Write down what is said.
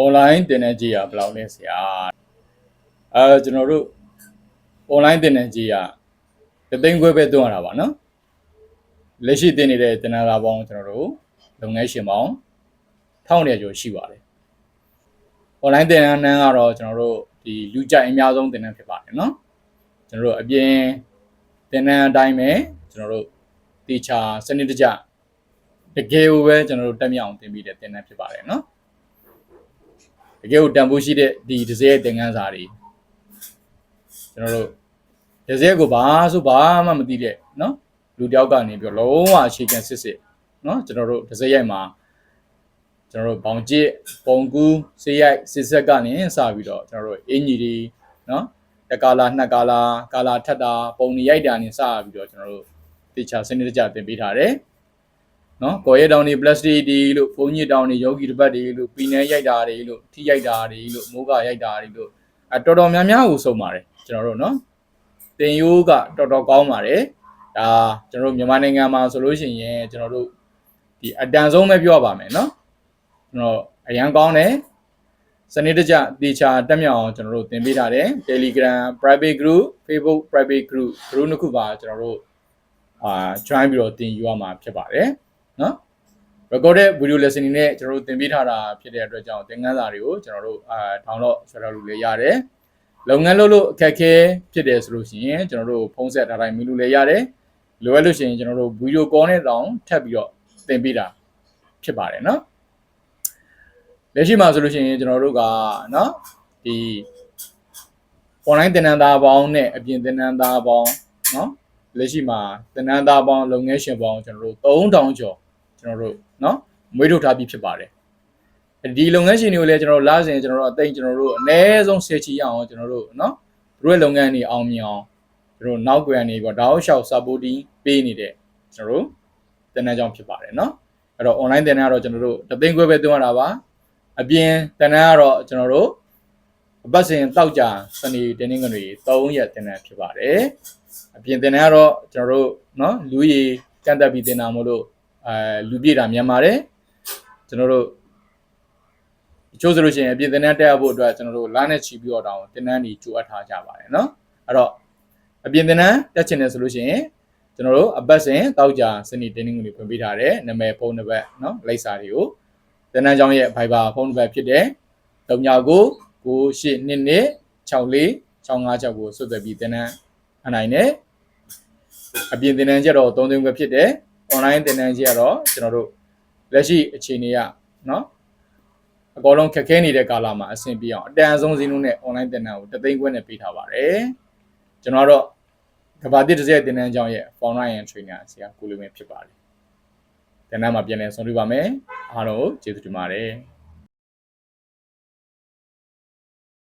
online သင်တန်းကြီးကဘယ်လောက်လဲဆရာအဲကျွန်တော်တို့ online သင်တန်းကြီးကတသိန်းခွဲပဲသွင်းရတာပါနော်လက်ရှိသင်နေတဲ့သင်တန်းသားပေါင်းကျွန်တော်တို့လုပ်ငန်းရှင်ပေါင်း1200ကျော်ရှိပါတယ် online သင်တန်းနှန်းကတော့ကျွန်တော်တို့ဒီလူကြိုက်အများဆုံးသင်တန်းဖြစ်ပါတယ်နော်ကျွန်တော်တို့အပြင်သင်တန်းအတိုင်းပဲကျွန်တော်တို့တေချာစနစ်တကျတကယ်ကိုပဲကျွန်တော်တို့တက်မြောက်အောင်သင်ပြီးတဲ့သင်တန်းဖြစ်ပါတယ်နော် တကယ်ကိုတန်ဖိုးရှိတဲ့ဒီဒဇယ်ရဲ့သင်ခန်းစာတွေကျွန်တော်တို့ဒဇယ်ကိုဘာဆိုဘာမှမသိတဲ့နော်လူတယောက်ကနေပြီးလုံးဝအခြေခံစစ်စစ်နော်ကျွန်တော်တို့ဒဇယ်ရိုက်မှာကျွန်တော်တို့ဘောင်ကျစ်ပုံကူးဆေးရိုက်စစ်ဆက်ကနေစပြီးတော့ကျွန်တော်တို့အင်ကြီးတွေနော်တကာလာနှစ်ကာလာကာလာထက်တာပုံနေရိုက်တာနေစပြီးတော့ကျွန်တော်တို့တေချာစနစ်တကျသင်ပေးထားတယ် နော်ကော်ရဲတောင်တွေ plastic တွေလို့ဖုန်းညစ်တောင်တွေယောဂီတပတ်တွေလို့ပီနဲရိုက်တာတွေလို့ထိရိုက်တာတွေလို့မိုးကရိုက်တာတွေလို့အတော်တော်များများကိုစုံပါတယ်ကျွန်တော်တို့နော်တင်ယိုးကတော်တော်ကောင်းပါတယ်ဒါကျွန်တော်တို့မြန်မာနိုင်ငံမှာဆိုလို့ရှိရင်ကျွန်တော်တို့ဒီအတန်ဆုံးပဲပြောပါမယ်နော်ကျွန်တော်အရန်ကောင်းတယ်စနစ်တကျတေချာတက်မြောက်အောင်ကျွန်တော်တို့သင်ပေးထားတယ် Telegram private group Facebook private group group နှစ်ခုပါကျွန်တော်တို့အာ join ပြီးတော့သင်ယူရမှာဖြစ်ပါတယ် နော် recorded video lesson တွေနဲ့ကျွန်တော်တို့သင်ပေးထားတာဖြစ်တဲ့အတွက်ကြောင့်သင်ခန်းစာတွေကိုကျွန်တော်တို့အာ download ဆွဲထားလို့လည်းရတယ်လုပ်ငန်းလုပ်လို့အခက်အခဲဖြစ်တယ်ဆိုလို့ရှိရင်ကျွန်တော်တို့ဖုန်းဆက်ထားတိုင်းမြင်လို့လည်းရတယ်လိုအပ်လို့ရှိရင်ကျွန်တော်တို့ video call နဲ့တောင်ထပ်ပြီးတော့သင်ပေးတာဖြစ်ပါတယ်နော်လက်ရှိမှာဆိုလို့ရှိရင်ကျွန်တော်တို့ကနော်ဒီ online သင်တန်းသားပေါင်းနဲ့အပြင်သင်တန်းသားပေါင်းနော် လက်ရှိမှာသင်တန်းသားပေါင်းလုပ်ငန်းရှင်ပေါင်းကျွန်တော်တို့3000ကျော်ကျွန်တော်တို့နော်မွေးထုတ်ထားပြီးဖြစ်ပါတယ်ဒီလုပ်ငန်းရှင်တွေကိုလည်းကျွန်တော်တို့လာစဉ်ကျွန်တော်တို့အသိကျွန်တော်တို့အနည်းဆုံးဆယ်ချီအောင်ကျွန်တော်တို့နော်သူတို့ရဲ့လုပ်ငန်းတွေအောင်မြင်အောင်ကျွန်တော်တို့နောက်ကွယ်နေပြီးတော့တောက်လျှောက် supporting ပေးနေတဲ့ကျွန်တော်တို့သင်တန်းကြောင်းဖြစ်ပါတယ်နော်အဲ့တော့ online သင်တန်းကတော့ကျွန်တော်တို့တသိန်းခွဲပဲသွင်းရတာပါအပြင်သင်တန်းကတော့ကျွန်တော်တို့အပတ်စဉ်တောက်ကြစနေတင်းတင်းကတွေ3ရက်သင်တန်းဖြစ်ပါတယ် အပြင်တင်တယ်ကတော့ကျွန်တော်တို့နော်လူကြီးကန့်တက်ပြီးတင်တာမို့လို့အဲလူပြည့်တာမြန်မာတယ်ကျွန်တော်တို့ချိုးဆိုလို့ရှိရင်အပြင်တင်တဲ့တက်ရဖို့အတွက်ကျွန်တော်တို့လာနဲ့ချီပြီးတော့တောင်းတင်တန်းကြီးကြိုအပ်ထားကြပါတယ်နော်အဲ့တော့အပြင်တင်တန်းတက်ချင်တယ်ဆိုလို့ရှိရင်ကျွန်တော်တို့အပတ်စဉ်တောက်ကြစနစ်တင်းတင်းကိုဖွင့်ပေးထားတယ်နာမည်ဖုန်းနံပါတ်နော်လိပ်စာတွေကိုတင်တန်းကြောင်းရဲ့ Viber ဖုန်းနံပါတ်ဖြစ်တယ်3999 9822 64 656ကိုဆက်သွယ်ပြီးတင်တန်း အနိုင်တယ်အပြင်သင်တန်းကျတော့3သိန်းခွဲဖြစ်တယ် online သင်တန်းကျတော့ကျွန်တော်တို့လက်ရှိအခြေအနေကနော်အကောလုံးခက်ခဲနေတဲ့ကာလမှာအဆင်ပြေအောင်အတန်ဆုံးဈေးနှုန်းနဲ့ online သင်တန်းကို3သိန်းခွဲနဲ့ပေးထားပါတယ်ကျွန်တော်တော့ကဘာတစ်တစ်စက်သင်တန်းကျောင်းရဲ့ online and trainer ဆရာကိုလူမင်းဖြစ်ပါတယ်သင်တန်းမှာပြန်လည်ဆုံတွေ့ပါမယ်အားလုံးကျေးဇူးတင်ပါတယ်